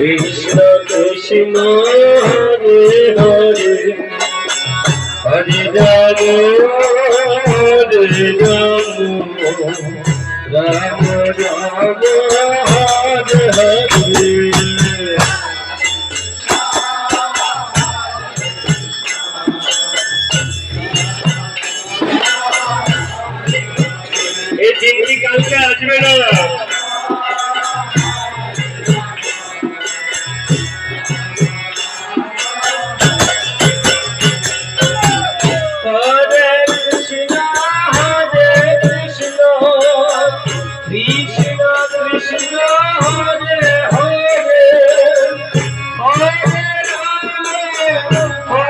কৃষ্ণ কৃষ্ণ হরে হরে। হরে রাম হরে রাম। রাম রাম হরে হরে এদিন কি কালকে আসবে না। Oh